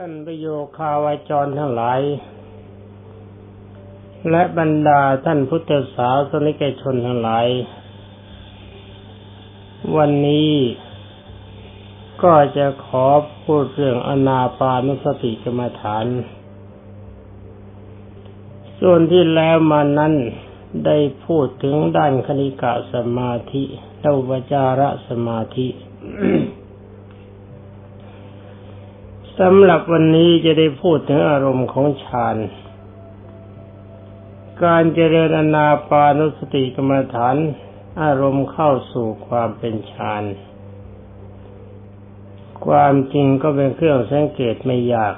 ท่านประโยคาวาจรทั้งหลาย และบรรดาท่านพุทธสาวสนิกชนทั้งหลาย วันนี้ก็จะขอพูดเรื่องอนาปานุสติกรรมฐาน ส่วนที่แล้วมานั้นได้พูดถึงด้านคณิกะสมาธิแลววจาระสมาธิ สำหรับวันนี้จะได้พูดถึงอารมณ์ของฌาน การเจริญอนาปานุสติกรรมฐาน อารมณ์เข้าสู่ความเป็นฌาน ความจริงก็เป็นเครื่องสังเกตไม่ยาก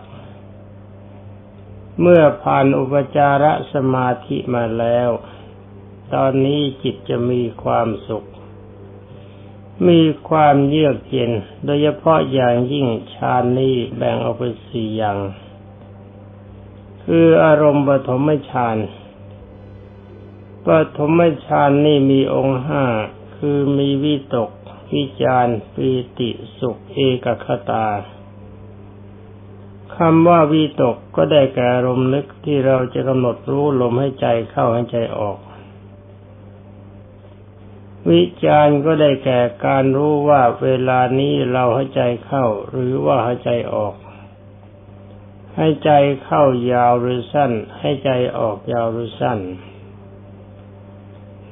เมื่อผ่านอุปจารสมาธิมาแล้ว ตอนนี้จิตจะมีความสุข มีความเยือกเย็น โดยเฉพาะอย่างยิ่งฌานนี้แบ่งออกเป็นสี่อย่าง คืออารมณ์ปฐมฌานปฐมฌานนี่มีองค์ห้า คือมีวิตก วิจารปีติสุขเอกคตาคำว่าวิตกก็ได้แก่อารมณ์นึกที่เราจะกำหนดรู้ลมให้ใจเข้าให้ใจออก วิจารก็ได้แก่การรู้ว่าเวลานี้เราหายใจเข้า หรือว่าหายใจออก ให้ใจเข้ายาวหรือสั้น ให้ใจออกยาวหรือสั้น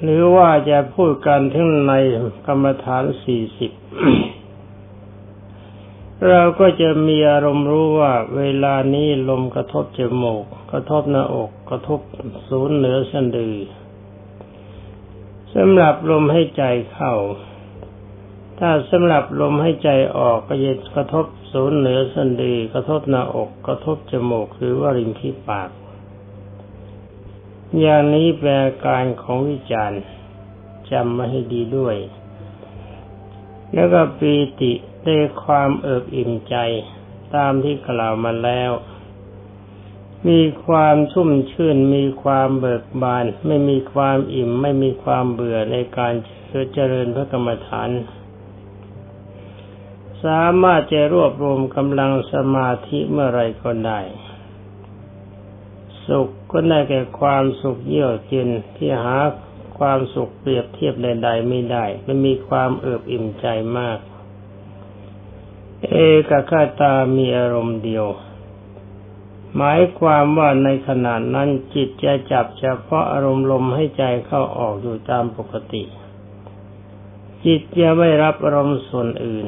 หรือว่าจะพูดกันถึงในกรรมฐานสี่สิบเราก็จะมีอารมณ์รู้ว่าเวลานี้ลมกระทบจมูก กระทบหน้าอก กระทบศูนย์เหนือสันดือ สำหรับลมให้ใจเข้า ถ้าสำหรับลมให้ใจออกก็จะกระทบศูนย์เหนือสันดีกระทบหน้าอก กระทบจมูกหรือว่าริมที่ปาก อย่างนี้แปลการของวิจารณ์จำมาให้ดีด้วย แล้วก็ปีติได้ความเอิบอิ่มใจตามที่กล่าวมาแล้ว มีความชุ่มชื่น มีความเบิกบาน ไม่มีความอิ่ม ไม่มีความเบื่อในการเจริญพระกรรมฐาน สามารถจะรวบรวมกำลังสมาธิเมื่อไรก็ได้ สุขก็ได้แก่ความสุขเยี่ยวเย็นที่หาความสุขเปรียบเทียบใดๆไม่ได้ มันมีความเอิบอิ่มใจมาก เอกคตามีอารมณ์เดียว หมายความว่าในขณะนั้นจิตจะจับเฉพาะอารมณ์ลมให้ใจเข้าออกอยู่ตามปกติ จิตจะไม่รับอารมณ์ส่วนอื่น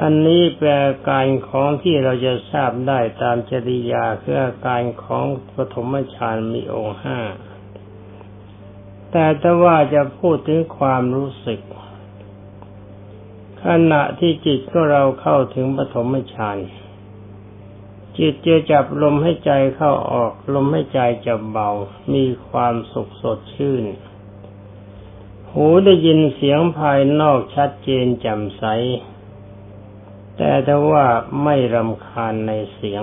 อันนี้แปลการของที่เราจะทราบได้ตามจริยาคืออาการของปฐมฌานมีองค์ห้าแต่ถ้าว่าจะพูดถึงความรู้สึก ขณะที่จิตของเราเข้าถึงปฐมฌาน จิตจะจับลมให้ใจเข้าออก ลมให้ใจจะเบา มีความสุขสดชื่น หูได้ยินเสียงภายนอกชัดเจนแจ่มใส แต่ถ้าว่าไม่รำคาญในเสียง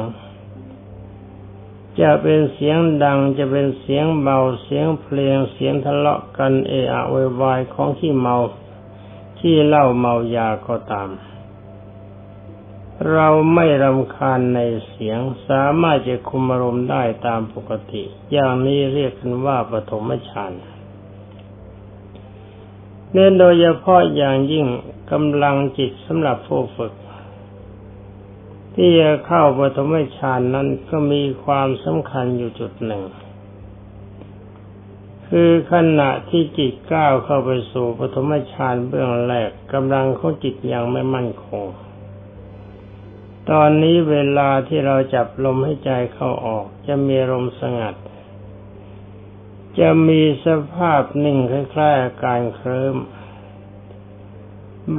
จะเป็นเสียงดังจะเป็นเสียงเบาเสียงเพลงเสียงทะเลาะกันเอะอะวายของที่เมาที่เล่าเมายาก็ตาม เราไม่รำคาญในเสียงสามารถจะคุมอารมณ์ได้ตามปกติ อย่างนี้เรียกกันว่าปฐมฌานเน้นโดยเฉพาะอย่างยิ่งกำลังจิตสำหรับผู้ฝึก ที่จะเข้าปฐมฌานนั้นก็มีความสำคัญอยู่จุดหนึ่ง คือขณะที่จิตก้าวเข้าไปสู่ปฐมฌานเบื้องแรกกำลังของจิตยังไม่มั่นคง ตอนนี้เวลาที่เราจับลมให้ใจเข้าออก จะมีลมสงัด จะมีสภาพนิ่งคล้ายๆอาการเคลิ้ม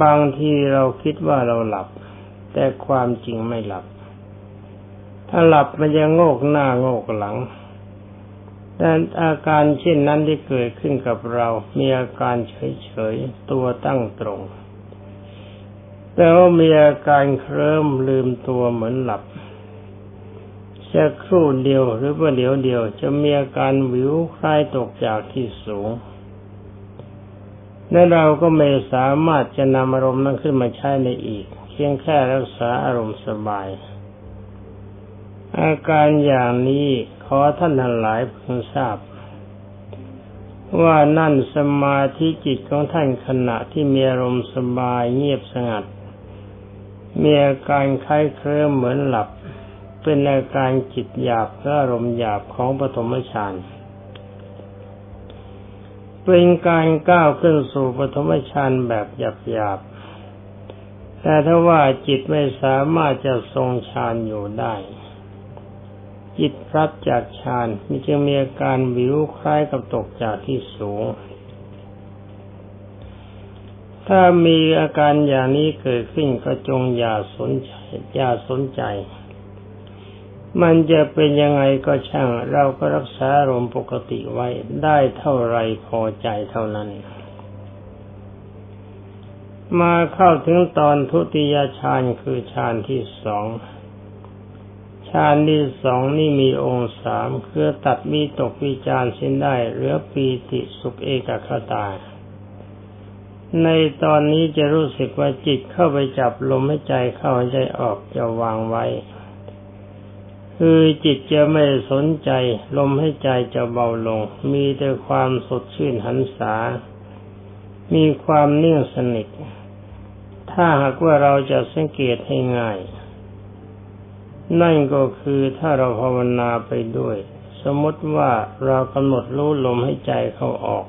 บางทีเราคิดว่าเราหลับ แต่ความจริงไม่หลับ ถ้าหลับมันจะโงกหน้าโงกหลังแต่อาการเช่นนั้นที่เกิดขึ้นกับเรา มีอาการเฉยๆ ตัวตั้งตรง แต่ว่ามีอาการเคลิ้มลืมตัวเหมือนหลับแค่ครู่เดียวหรือว่าเดียวเดียว จะมีอาการวิวคล้ายตกจากที่สูง และเราก็ไม่สามารถจะนำอารมณ์นั้นขึ้นมาใช้ในอีกคิพียงแค่รักษาอารมณ์สบาย อาการอย่างนี้ขอท่านทั้งหลายเพิ่งทราบ ว่านั่นสมาธิจิตของท่านขณะที่มีอารมณ์สบายเงียบสงัด มีอาการคล้ายเคลิ้มเหมือนหลับ เป็นอาการจิตหยาบและอารมณ์หยาบของปฐมฌานเป็นการก้าวขึ้นสู่ปฐมฌานแบบหยาบๆแต่ถ้าว่าจิตไม่สามารถจะทรงฌานอยู่ได้ จิตพลัดจากฌานมีจึงมีอาการวิวคล้ายกับตกจากที่สูง ถ้ามีอาการอย่างนี้เกิดขึ้นก็จงอย่าสนใจอย่าสนใจ มันจะเป็นยังไงก็ช่าง เราก็รักษาอารมปกติไว้ได้เท่าไรพอใจเท่านั้น มาเข้าถึงตอนทุติยฌานคือฌานที่สองฌานที่สองนี่มีองค์สามคือตัดมีตกวิจารเส้นได้เหลือปีติสุขเอกคตา ในตอนนี้จะรู้สึกว่าจิตเข้าไปจับลมให้ใจเข้าใจออกจะวางไว้ คือจิตจะไม่สนใจ ลมให้ใจจะเบาลง มีแต่ความสดชื่นหันษา มีความเนิ่งสนิท ถ้าหากว่าเราจะสังเกตให้ง่าย นั่นก็คือถ้าเราภาวนาไปด้วย สมมติว่าเรากำหนดรู้ลมให้ใจเข้าออก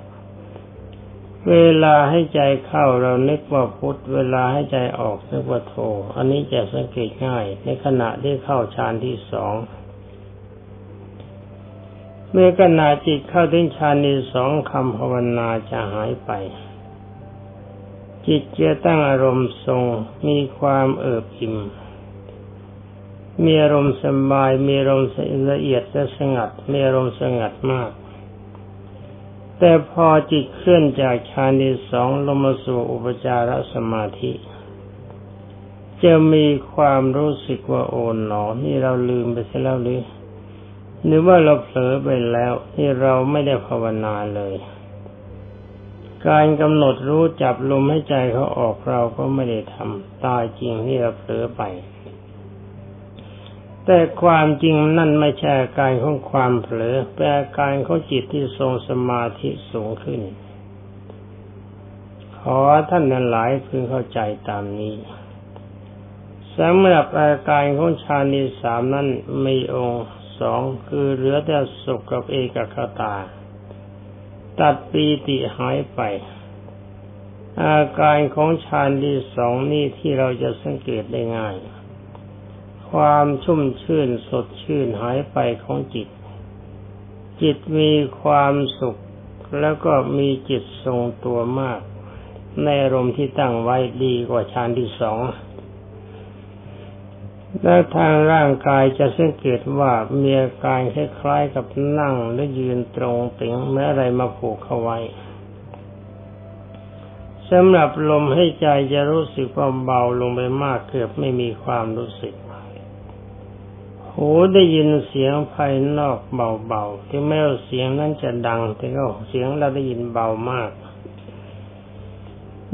เวลาให้ใจเข้าเรานึกว่าพุทธเวลาให้ใจออกนึกว่าโท อันนี้จะสังเกตง่าย ในขณะที่เข้าฌานที่สองเมื่อขณะจิตเข้าถึงฌานที่สองคำภาวนาจะหายไป จิตจะตั้งอารมณ์ทรงมีความเอิบอิ่มมีอารมณ์สบายมีอารมณ์ละเอียดและสงัดมีอารมณ์สงัดมาก แต่พอจิตเคลื่อนจากฌานที่สองลงมาสู่อุปจารสมาธิ จะมีความรู้สึกว่าโอนหนอนี่เราลืมไปเสียแล้วหรือหรือว่าเราเผลอไปแล้วที่เราไม่ได้ภาวนาเลย การกำหนดรู้จับลมให้ใจเขาออกเราก็ไม่ได้ทำตายจริงที่เราเผลอไป แต่ความจริงนั่นไม่ใช่อาการของความเผลอเป็นอาการของจิตที่ทรงสมาธิสูงขึ้น ขอท่านนั้นหลายพึงเข้าใจตามนี้สำหรับอาการของฌานที่สามนั้นมีองค์สองคือเหลือแต่สุขกับเอกคตา ตัดปีติหายไป อาการของฌานที่สองนี่ที่เราจะสังเกตได้ง่าย ความชุ่มชื่นสดชื่นหายไปของจิต จิตมีความสุขแล้วก็มีจิตทรงตัวมาก ในอารมณ์ที่ตั้งไว้ดีกว่าฌานที่สองและทางร่างกายจะสังเกตว่ามีอาการคล้ายๆกับนั่งหรือยืนตรงตึงเมื่ออะไรมาผูกเข้าไว้สำหรับลมให้ใจจะรู้สึกว่าเบาลงไปมากเกือบไม่มีความรู้สึก หูได้ยินเสียงภายนอกเบาๆที่แม้ว่าเสียงนั้นจะดังแต่ก็เสียงเราได้ยินเบามาก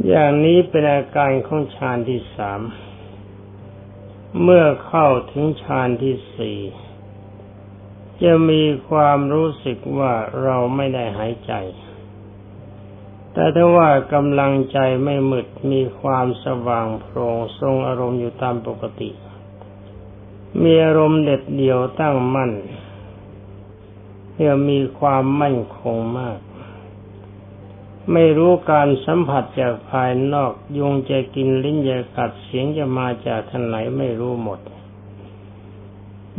อย่างนี้เป็นอาการของฌานที่สาม เมื่อเข้าถึงฌานที่สี่จะมีความรู้สึกว่าเราไม่ได้หายใจ แต่ถ้าว่ากำลังใจไม่มืดมีความสว่างโปร่งทรงอารมณ์อยู่ตามปกติ มีอารมณ์เด็ดเดี่ยวตั้งมั่นเพื่อมีความมั่นคงมาก ไม่รู้การสัมผัสจากภายนอก ยุงจะกินลิ้นจะกัดเสียงจะมาจากทางไหนไม่รู้หมด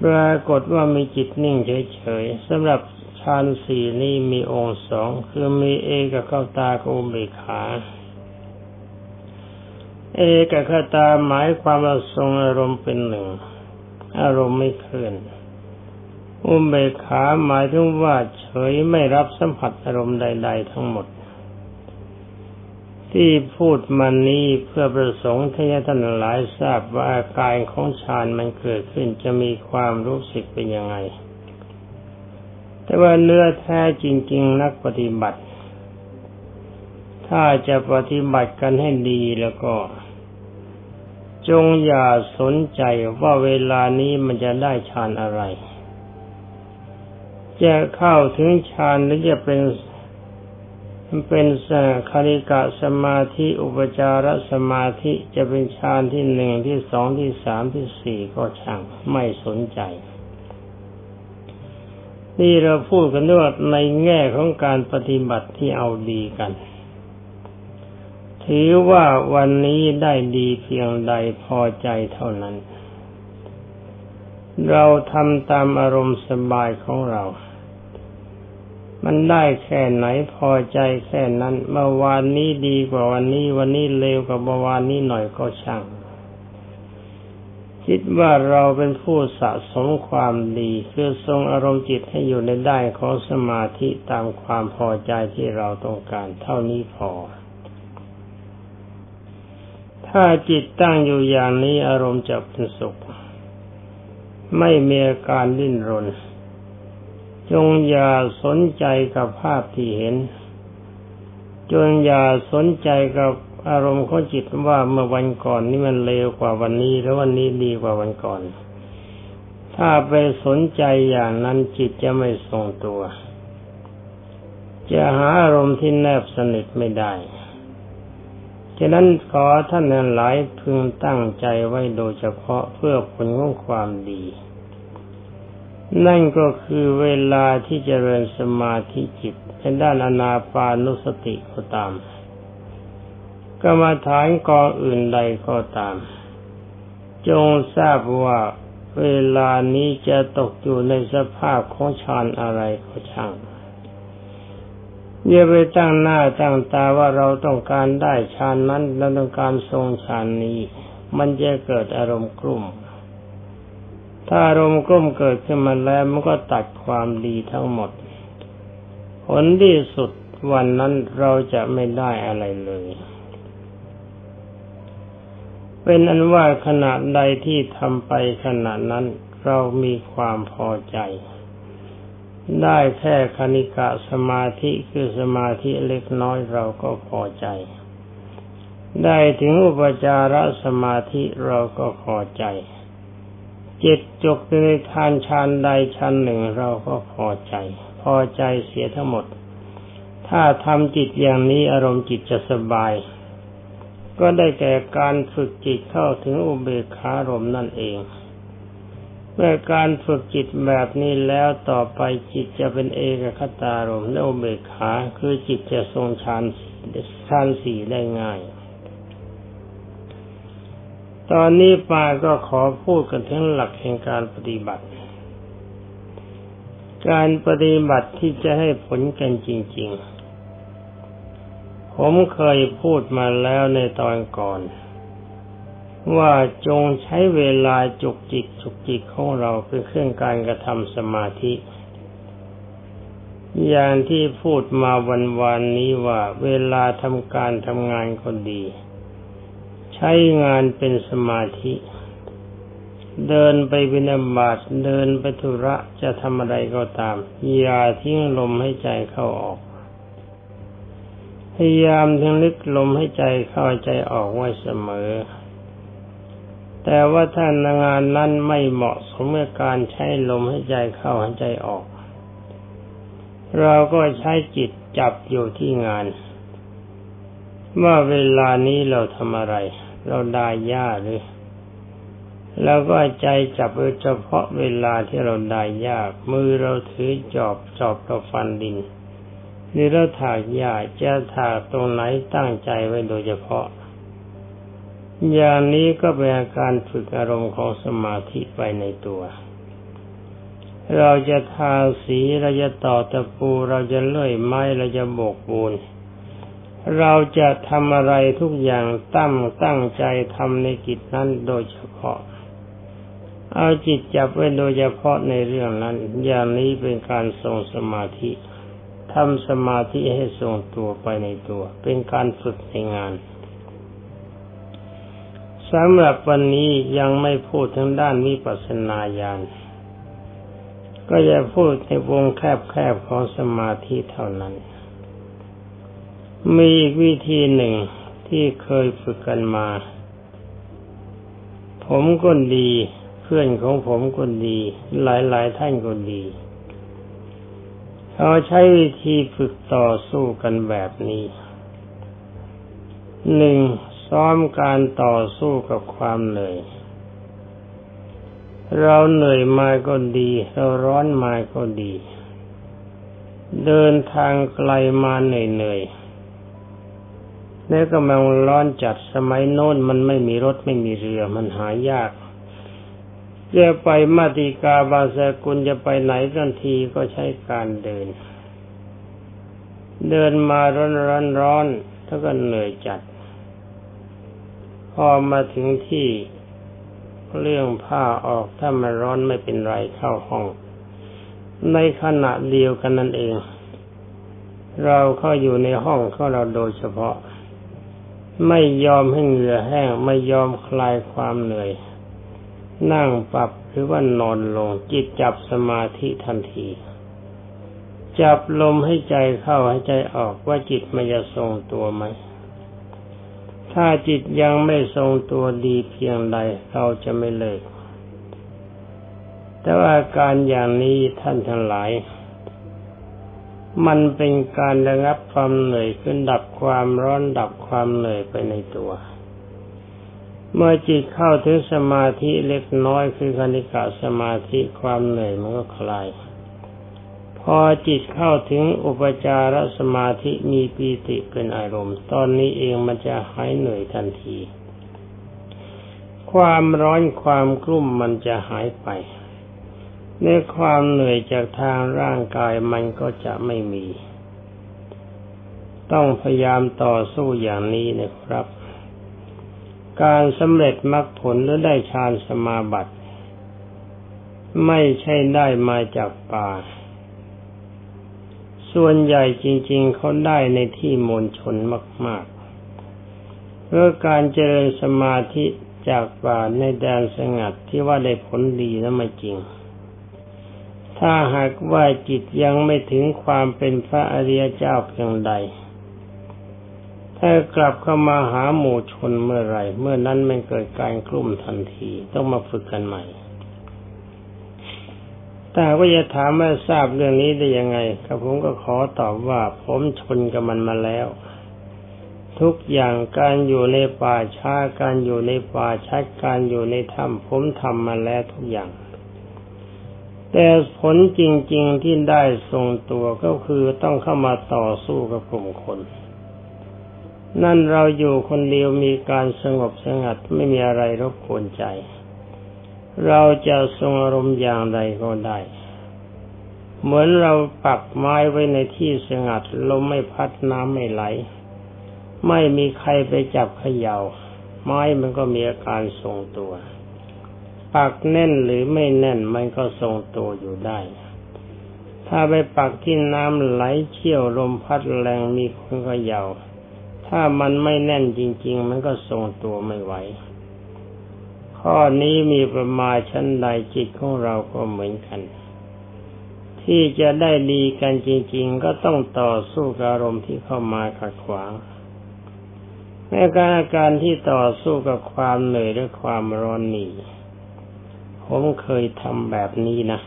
ปรากฏว่ามีจิตนิ่งเฉยๆสำหรับฌานสี่นี้มีองค์สองคือมีเอกเข้าตากับอุเบกขาเอกเข้าตาหมายความว่าทรงอารมณ์เป็นหนึ่ง อารมณ์ไม่เคลื่อนอุเบกขาหมายถึงว่าเฉยไม่รับสัมผัสอารมณ์ใด ๆ ทั้งหมด ที่พูดมานี้เพื่อประสงค์ที่ท่านหลายทราบว่าอาการของฌานมันเกิดขึ้นจะมีความรู้สึกเป็นยังไง แต่ว่าเนื้อแท้จริง ๆ นักปฏิบัติ ถ้าจะปฏิบัติกันให้ดีแล้วก็ จงอย่าสนใจว่าเวลานี้มันจะได้ฌานอะไร จะเข้าถึงฌานหรือจะเป็นเป็นสคาริกะสมาธิอุปจารสมาธิจะเป็นฌานที่หนึ่งที่สองที่สามที่สี่ก็ช่างไม่สนใจ นี่เราพูดกันด้วยในแง่ของการปฏิบัติที่เอาดีกัน ถือว่าวันนี้ได้ดีเพียงใดพอใจเท่านั้น เราทำตามอารมณ์สบายของเรา มันได้แค่ไหนพอใจแค่นั้น เมื่อวานนี้ดีกว่าวันนี้ วันนี้เลวกว่าเมื่อวานนี้หน่อยก็ช่าง คิดว่าเราเป็นผู้สะสมความดีคือทรงอารมณ์จิตให้อยู่ในได้ของสมาธิตามความพอใจที่เราต้องการ เท่านี้พอ ถ้าจิตตั้งอยู่อย่างนี้อารมณ์จะเป็นสุข ไม่มีอาการดิ้นรน จงอย่าสนใจกับภาพที่เห็น จงอย่าสนใจกับอารมณ์ของจิตว่าเมื่อวันก่อนนี่มันเลวกว่าวันนี้ แล้ววันนี้ดีกว่าวันก่อน ถ้าไปสนใจอย่างนั้นจิตจะไม่ทรงตัว จะหาอารมณ์ที่แนบสนิทไม่ได้ ฉะนั้นขอท่านหลายพึงตั้งใจไว้โดยเฉพาะเพื่อผลของความดี นั่นก็คือเวลาที่จเจริญสมาธิจิตในด้านอนาปานุสติก็ตาม กรรมฐานกองอื่นใดก็ตาม จงทราบว่าเวลานี้จะตกอยู่ในสภาพของฌานอะไรก็ช่าง อย่าไปตั้งหน้าตั้งตาว่าเราต้องการได้ฌานนั้นเราต้องการทรงฌานนี้ มันจะเกิดอารมณ์กลุ่ม ถ้าอารมณ์กลุ้มเกิดขึ้นมาแล้วมันก็ตัดความดีทั้งหมด ผลที่สุดวันนั้นเราจะไม่ได้อะไรเลย เป็นอันว่าขณะใดที่ทำไปขณะนั้นเรามีความพอใจ ได้แค่คณิกะสมาธิคือสมาธิเล็กน้อยเราก็พอใจ ได้ถึงอุปจารสมาธิเราก็พอใจ จิตจกในทานชานใดชานหนึ่งเราก็พอใจ พอใจเสียทั้งหมด ถ้าทำจิตอย่างนี้อารมณ์จิตจะสบาย ก็ได้แก่การฝึกจิตเข้าถึงอุเบกขารมนั่นเอง เมื่อการฝึกจิตแบบนี้แล้วต่อไปจิตจะเป็นเอกคตารมและอุเบกขาคือจิตจะทรงฌานฌานสี่ได้ง่าย ตอนนี้ปาก็ขอพูดกันถึงหลักแห่งการปฏิบัติ การปฏิบัติที่จะให้ผลกันจริง ๆ ผมเคยพูดมาแล้วในตอนก่อน ว่าจงใช้เวลาจุกจิกจุกจิกของเราเป็นเครื่องการกระทำสมาธิ อย่างที่พูดมาวันวานนี้ว่าเวลาทำการทำงานคนดี ใช้งานเป็นสมาธิ เดินไปบินาบาตเดินไปธุระจะทำอะไรก็ตาม อย่าทิ้งลมให้ใจเข้าออก พยายามทิ้งลึกลมให้ใจเข้าใจออกไว้เสมอ แต่ว่าถ้างานนั้นไม่เหมาะสมกับการใช้ลมให้ใจเข้าให้ใจออก เราก็ใช้จิตจับอยู่ที่งาน ว่าเวลานี้เราทำอะไร เราได้ยาหรือแล้วก็ใจจับเฉพาะเวลาที่เราได้ยากมือเราถือจอบจอบเราฟันดินนี่เราถากหญ้าจะถากตรงไหนตั้งใจไว้โดยเฉพาะ อย่างนี้ก็เป็นอาการฝึกอารมณ์ของสมาธิไปในตัว เราจะทาสีเราจะต่อตะปูเราจะเลื่อยไม้เราจะโบกปูน เราจะทำอะไรทุกอย่างตั้งตั้งใจทำในกิจนั้นโดยเฉพาะ เอาจิตจับไว้โดยเฉพาะในเรื่องนั้น อย่างนี้เป็นการทรงสมาธิทำสมาธิให้ทรงตัวไปในตัว เป็นการฝึกในงาน สำหรับวันนี้ยังไม่พูดถึงด้านวิปัสสนาญาณก็จะพูดในวงแคบๆของสมาธิเท่านั้น มีอีกวิธีหนึ่งที่เคยฝึกกันมา ผมก็ดี เพื่อนของผมก็ดี หลายๆท่านก็ดี เขาใช้วิธีฝึกต่อสู้กันแบบนี้หนึ่ง ซ้อมการต่อสู้กับความเหนื่อย เราเหนื่อยมาก็ดี เราร้อนมาก็ดี เดินทางไกลมาเหนื่อยๆแล้วก็มันร้อนจัดสมัยโน้นมันไม่มีรถไม่มีเรือมันหายากจะไปมาติกาบาสกุลจะไปไหนกันทีก็ใช้การเดิน เดินมาร้อนร้อนร้อนถ้าก็เหนื่อยจัด พอมาถึงที่เรื่องผ้าออกถ้ามันร้อนไม่เป็นไรเข้าห้อง ในขณะเดียวกันนั่นเอง เราเข้าอยู่ในห้องของเราโดยเฉพาะ ไม่ยอมให้เหงื่อแห้ง ไม่ยอมคลายความเหนื่อย นั่งปรับหรือว่านอนลงจิตจับสมาธิทันที จับลมให้ใจเข้าให้ใจออกว่าจิตมันจะทรงตัวไหม ถ้าจิตยังไม่ทรงตัวดีเพียงใดเราจะไม่เลิก แต่ว่าการอย่างนี้ท่านทั้งหลาย มันเป็นการระงับความเหนื่อยขึ้นดับความร้อนดับความเหนื่อยไปในตัว เมื่อจิตเข้าถึงสมาธิเล็กน้อยคือคณิกาสมาธิความเหนื่อยมันก็คลาย พอจิตเข้าถึงอุปจารสมาธิมีปีติเป็นอารมณ์ ตอนนี้เองมันจะหายเหนื่อยทันที ความร้อนความกลุ่มมันจะหายไปในความเหนื่อยจากทางร่างกายมันก็จะไม่มี ต้องพยายามต่อสู้อย่างนี้นะครับ การสำเร็จมรรคผลหรือได้ฌานสมาบัติ ไม่ใช่ได้มาจากป่า ส่วนใหญ่จริง ๆเขาได้ในที่มณฑลมาก ๆ เพื่อการเจริญสมาธิจากป่าในแดนสงัดที่ว่าได้ผลดีนั้นไม่จริง ถ้าหากว่าจิตยังไม่ถึงความเป็นพระอริยเจ้าเพียงใด ถ้ากลับเข้ามาหาหมู่ชนเมื่อไรเมื่อนั้นมันเกิดการกลุ่มทันทีต้องมาฝึกกันใหม่ แต่ว่าจะถามว่าทราบเรื่องนี้ได้ยังไงครับผมก็ขอตอบว่าผมชนกับมันมาแล้ว ทุกอย่างการอยู่ในป่าช้าการอยู่ในป่าชัดการอยู่ในถ้ำผมทำมาแล้วทุกอย่าง แต่ผลจริง ๆที่ได้ทรงตัวก็คือต้องเข้ามาต่อสู้กับกลุ่มคน นั่นเราอยู่คนเดียวมีการสงบสงัดไม่มีอะไรรบกวนใจ เราจะทรงอารมณ์อย่างใดก็ได้ เหมือนเราปักไม้ไว้ในที่สงัดลมไม่พัดน้ำไม่ไหล ไม่มีใครไปจับเขยา่า ไม้มันก็มีอาการทรงตัว ปักแน่นหรือไม่แน่นมันก็ทรงตัวอยู่ได้ ถ้าไปปักที่น้ำไหลเชี่ยวลมพัดแรงมีคนเขยา่า ถ้ามันไม่แน่นจริง ๆ มันก็ทรงตัวไม่ไหว ข้อนี้มีประมาณชั้นใดจิตของเราก็เหมือนกัน ที่จะได้ดีกันจริง ๆ ก็ต้องต่อสู้กับอารมณ์ที่เข้ามาขัดขวางในการอาการที่ต่อสู้กับความเหนื่อยและความร้อนนี่ผมเคยทำแบบนี้นะ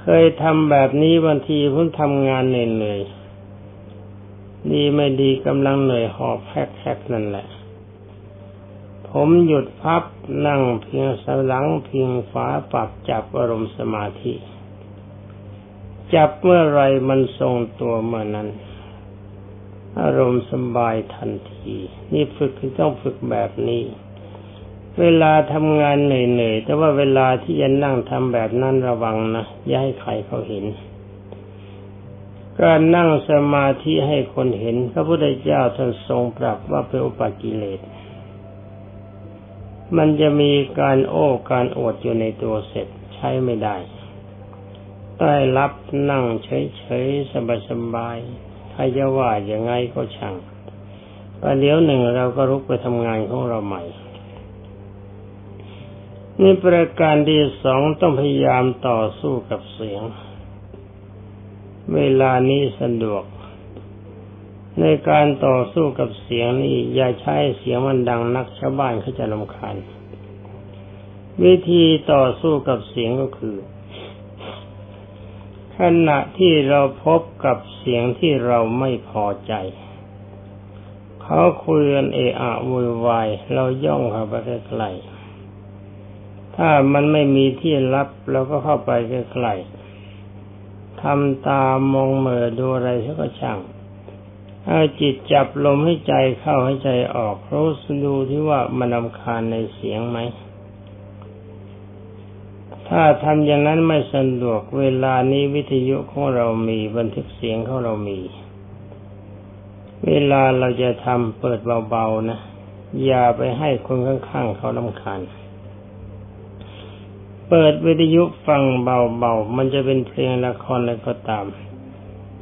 เคยทำแบบนี้บางทีผมทำงานเหนื่อยดีไม่ดีกำลังเหนื่อยหอบแฮกๆนั่นแหละ ผมหยุดพับนั่งเพียงสลังเพียงฝาปรับจับอารมณ์สมาธิ จับเมื่อไรมันทรงตัวเมื่อนั้น อารมณ์สบายทันที นี่ฝึกต้องฝึกแบบนี้ เวลาทำงานเหนื่อยๆแต่ว่าเวลาที่จะนั่งทำแบบนั้นระวังนะอย่าให้ใครเขาเห็นการนั่งสมาธิให้คนเห็น พระพุทธเจ้าท่านทรงปรับว่าเป็นอุปกิเลส มันจะมีการโอ้การอวดอยู่ในตัวเสร็จใช้ไม่ได้ใต้รับนั่งเฉยๆสบายๆใครจะว่าอย่างไงก็ช่างประเดี๋ยวหนึ่งเราก็รุกไปทำงานของเราใหม่ นี่ประการที่สองต้องพยายามต่อสู้กับเสียง เวลานี้สะดวก ในการต่อสู้กับเสียงนี้อย่าใช้เสียงมันดังนักชาวบ้านเขาจะรำคาญวิธีต่อสู้กับเสียงก็คือ ขณะที่เราพบกับเสียงที่เราไม่พอใจ เขาคุยกันเอะอะวุ่นวายเราย่องเข้าไปใกล้ๆถ้ามันไม่มีที่รับเราก็เข้าไปใกล้ๆทำตามองเมือดูอะไรสักช่าง เอาจิตจับลมให้ใจเข้าให้ใจออกรู้สดูที่ว่ามันลำคาญในเสียงไหม ถ้าทำอย่างนั้นไม่สะดวกเวลานี้วิทยุของเรามีบันทึกเสียงของเรามี เวลาเราจะทำเปิดเบาๆนะ อย่าไปให้คนข้างๆเขาลำคาญเปิดวิทยุฟังเบาๆ มันจะเป็นเพลงละครอะไรก็ตาม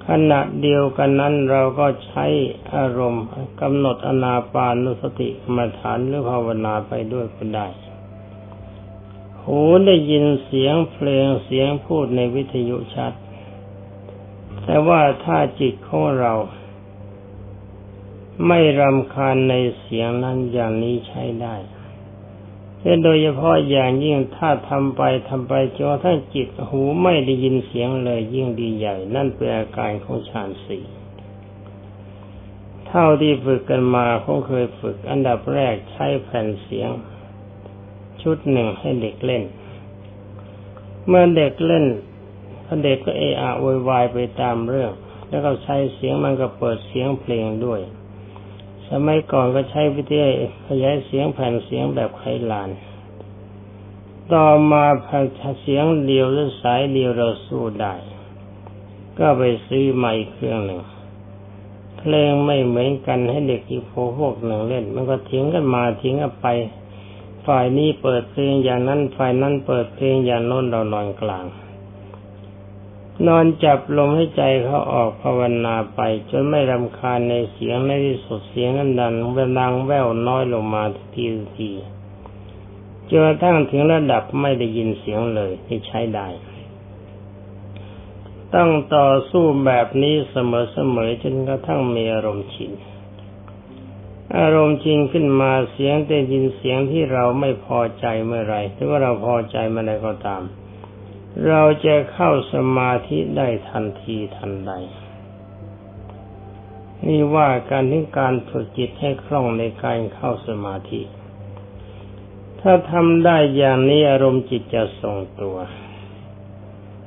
ขณะเดียวกันนั้นเราก็ใช้อารมณ์กำหนดอนาปานุสติกรรมฐานหรือภาวนาไปด้วยก็ได้ หูได้ยินเสียงเพลงเสียงพูดในวิทยุชัด แต่ว่าถ้าจิตของเรา ไม่รำคาญในเสียงนั้นอย่างนี้ใช้ได้ แต่โดยเฉพาะอย่างยิ่งถ้าทำไปทำไปจนถ้าจิตหูไม่ได้ยินเสียงเลยยิ่งดีใหญ่ นั่นเป็นอาการของฌานสี่เท่าที่ฝึกกันมาคงเคยฝึก อันดับแรกใช้แผ่นเสียง ชุดหนึ่งให้เด็กเล่น เมื่อเด็กเล่นเด็กก็เอะอะโวยวายไปตามเรื่อง แล้วก็ใช้เสียงมันก็เปิดเสียงเพลงด้วย สมัยก่อนก็ใช้วิทยุขยายเสียงแผ่นเสียงแบบไขลาน ต่อมาแผ่นเสียงเดียวหรือสายเดียวเราสู้ได้ ก็ไปซื้อใหม่เครื่องหนึ่งเพลงไม่เหมือนกันให้เด็กอีกพวกหนึ่งเล่น มันก็ทิ้งกันมาทิ้งกันไป ฝ่ายนี้เปิดเพลงอย่างนั้นฝ่ายนั้นเปิดเพลงอย่างโน้นเรานอนกลาง นอนจับลมให้ใจเขาออกภาวนาไป จนไม่รำคาญในเสียงในที่สุดเสียงนั้นดันเวลังแววน้อยลงมาทีทีจนกระทั่งถึงระดับไม่ได้ยินเสียงเลยที่ใช้ได้ ต้องต่อสู้แบบนี้เสมอๆจนกระทั่งมีอารมณ์ชินอารมณ์จริงขึ้นมาเสียงได้ยินเสียงที่เราไม่พอใจเมื่อไรหรือว่าเราพอใจเมื่อไรก็ตาม เราจะเข้าสมาธิได้ทันทีทันใด นี่ว่าการที่การฝึกจิตให้คล่องในการเข้าสมาธิ ถ้าทำได้อย่างนี้อารมณ์จิตจะทรงตัว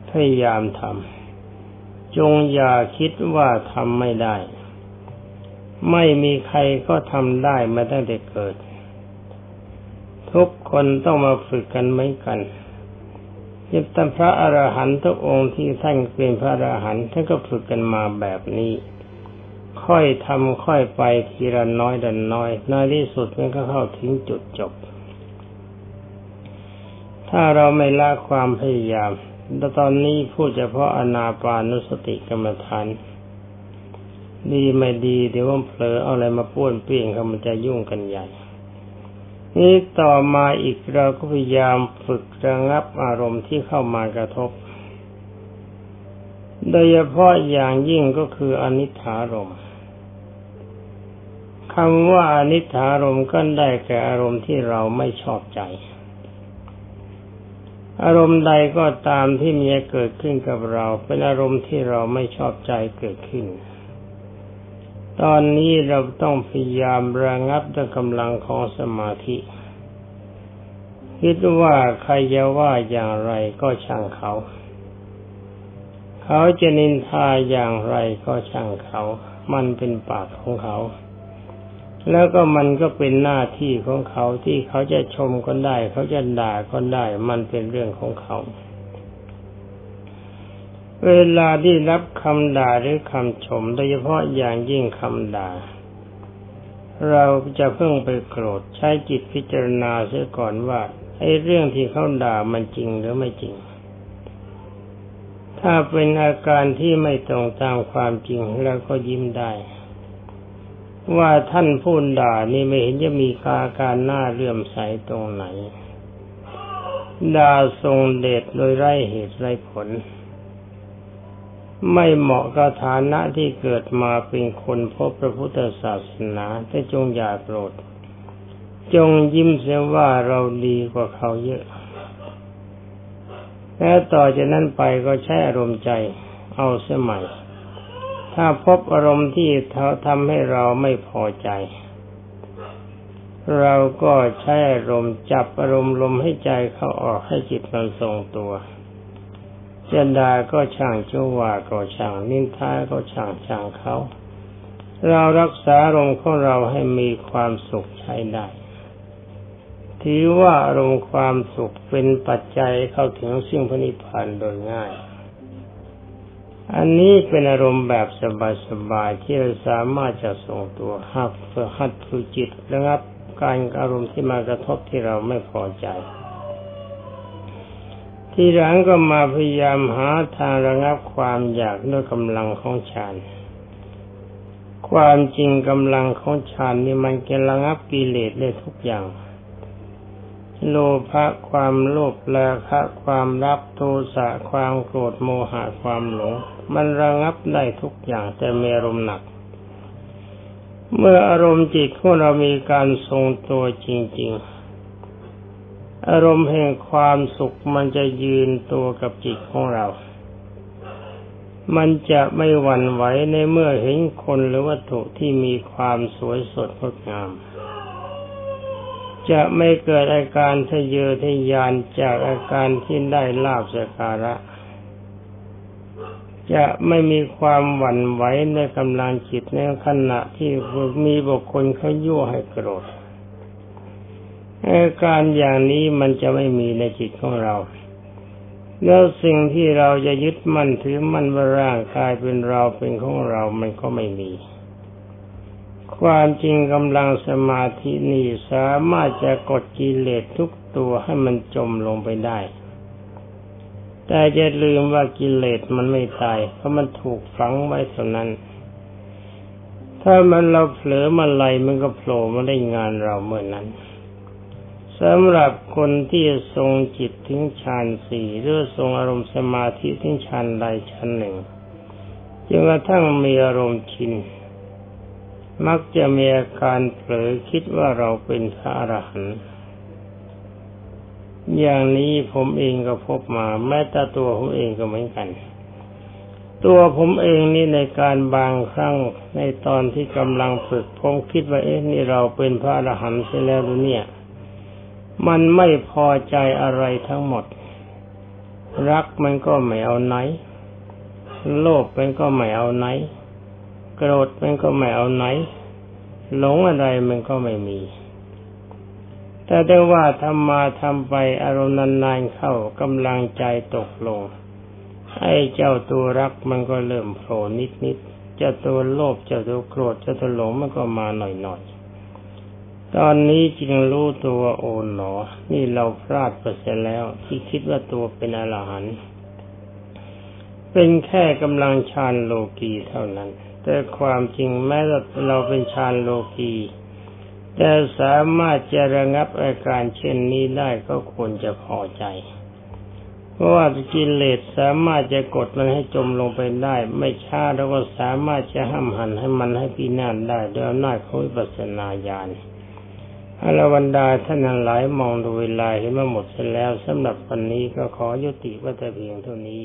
พยายามทำจงอย่าคิดว่าทำไม่ได้ ไม่มีใครก็ทำได้มาตั้งแต่เกิด ทุกคนต้องมาฝึกกันเหมือนกัน ยึดตั้งพระอรหันต์ทุกองค์ที่ท่านเป็นพระอรหันต์ท่านก็ฝึกกันมาแบบนี้ ค่อยทำค่อยไปทีละน้อยดันน้อยในที่สุดมันก็เข้าถึงจุดจบ ถ้าเราไม่ละความพยายามแต่ตอนนี้พูดเฉพาะอนาปานุสติกรรมฐานดีไม่ดีเดี๋ยวว่าเผลอเอาอะไรมาป้วนเปี้ยงเขามันจะยุ่งกันใหญ่ นี้ต่อมาอีกเราก็พยายามฝึกระงับอารมณ์ที่เข้ามากระทบ โดยเฉพาะอย่างยิ่งก็คืออนิถารมคำว่าอนิถารมก็ได้แก่อารมณ์ที่เราไม่ชอบใจ อารมณ์ใดก็ตามที่มีเกิดขึ้นกับเรา เป็นอารมณ์ที่เราไม่ชอบใจเกิดขึ้น ตอนนี้เราต้องพยายามระงับด้วยกำลังของสมาธิ คิดว่าใครจะว่าอย่างไรก็ช่างเขา เขาจะนินทาอย่างไรก็ช่างเขา มันเป็นปากของเขา แล้วก็มันก็เป็นหน้าที่ของเขาที่เขาจะชมก็ได้ เขาจะด่าก็ได้ มันเป็นเรื่องของเขา เวลาที่รับคำด่าหรือคำชม โดยเฉพาะอย่างยิ่งคำด่า เราจะเพิ่งไปโกรธใช้จิตพิจารณาเสียก่อนว่าไอ้เรื่องที่เขาด่ามันจริงหรือไม่จริง ถ้าเป็นอาการที่ไม่ตรงตามความจริงเราก็ยิ้มได้ ว่าท่านพูดด่านี่ไม่เห็นจะมีอาการหน้าเลื่อมใสตรงไหน ด่าทรงเดชโดยไร้เหตุไร้ผล ไม่เหมาะกับฐานะที่เกิดมาเป็นคนพบพระพุทธศาสนาแต่จงอย่าโกรธจงยิ้มเสียว่าเราดีกว่าเขาเยอะ แล้วต่อจากนั้นไปก็ใช้อารมณ์ใจ เอาเสียใหม่ ถ้าพบอารมณ์ที่ทำให้เราไม่พอใจ เราก็ใช้อารมณ์จับอารมณ์ลมให้ใจเข้าออกให้จิตมันทรงตัว จะดาก็ช่างชั่วว่าก็ช่างนินทาก็ช่างช่างเขาเรารักษาอารมของเราให้มีความสุขใช้ได้ถือว่าอารมณ์ความสุขเป็นปัจจัยเข้าถึงสิ่งพนิพพานโดยง่าย อันนี้เป็นอารมณ์แบบสบายๆที่เราสามารถจะส่งตัวหักเพื่อหัดฝึกจิตระงับการอารมณ์ที่มากระทบที่เราไม่พอใจ ทีหลังก็มาพยายามหาทางระงับความอยากด้วยกำลังของฌานความจริงกำลังของฌานนี่มันจะระงับกิเลสได้ทุกอย่าง โลภะความโลภราคะความรับโทสะความโกรธโมหะความหลง มันระงับได้ทุกอย่างแต่มีอารมณ์หนัก เมื่ออารมณ์จิตของเรามีการทรงตัวจริง ๆ อารมณ์แห่งความสุขมันจะยืนตัวกับจิตของเรา มันจะไม่หวั่นไหวในเมื่อเห็นคนหรือวัตถุที่มีความสวยสดงดงาม จะไม่เกิดอาการทะเยอทะยานจากอาการที่ได้ลาบสการะ จะไม่มีความหวั่นไหวในกำลังจิตในขณะที่มีบุคคลเขายั่วให้โกรธ อาการอย่างนี้มันจะไม่มีในจิตของเรา แล้วสิ่งที่เราจะยึดมั่นถือมั่นว่าร่างกายเป็นเราเป็นของเรา มันก็ไม่มี ความจริงกำลังสมาธินี่สามารถจะกดกิเลสทุกตัวให้มันจมลงไปได้ แต่จะลืมว่ากิเลสมันไม่ตาย เพราะมันถูกฝังไว้เท่านั้น ถ้ามันเราเผลอมาไหลมันก็โผล่มาได้งานเราเมื่อนนั้น สำหรับคนที่ทรงจิตถึงฌานสี่หรือทรงอารมณ์สมาธิถึงฌานใดฌานหนึ่งจนกระทั่งมีอารมณ์ชิน มักจะมีอาการเผลอคิดว่าเราเป็นพระอรหันต์อย่างนี้ผมเองก็พบมา แม้แต่ตัวผมเองก็เหมือนกัน ตัวผมเองนี่ในการบางครั้งในตอนที่กำลังฝึกผมคิดว่าเอ๊ะนี่เราเป็นพระอรหันต์เสียแล้วหรือเนี่ย มันไม่พอใจอะไรทั้งหมด รักมันก็ไม่เอาไหน โลภมันก็ไม่เอาไหน โกรธมันก็ไม่เอาไหน หลงอะไรมันก็ไม่มี แต่ได้ว่าทำมาทำไปอารมณ์นานๆเข้ากำลังใจตกลง ไอ้เจ้าตัวรักมันก็เริ่มโผล่นิดๆเจ้าตัวโลภเจ้าตัวโกรธเจ้าตัวหลงมันก็มาหน่อยๆ ตอนนี้จึงรู้ตัวโอนหนอ นี่เราพลาดไปเสียแล้ว ที่คิดว่าตัวเป็นอรหันต์เป็นแค่กำลังฌานโลกีเท่านั้น แต่ความจริงแม้เราเป็นฌานโลกีแต่สามารถจะระงับอาการเช่นนี้ได้ก็ควรจะพอใจ เพราะว่ากิเลสสามารถจะกดมันให้จมลงไปได้ ไม่ช้าเราก็สามารถจะห้ามหันให้มันให้พินาศได้ด้วยอำนาจของวิปัสสนาญาณ อรวันดาท่านหลายมองดูเวลาเห็นว่าหมดเสร็จแล้วสำหรับวันนี้ก็ขอยุติว่าแต่เพียงเท่านี้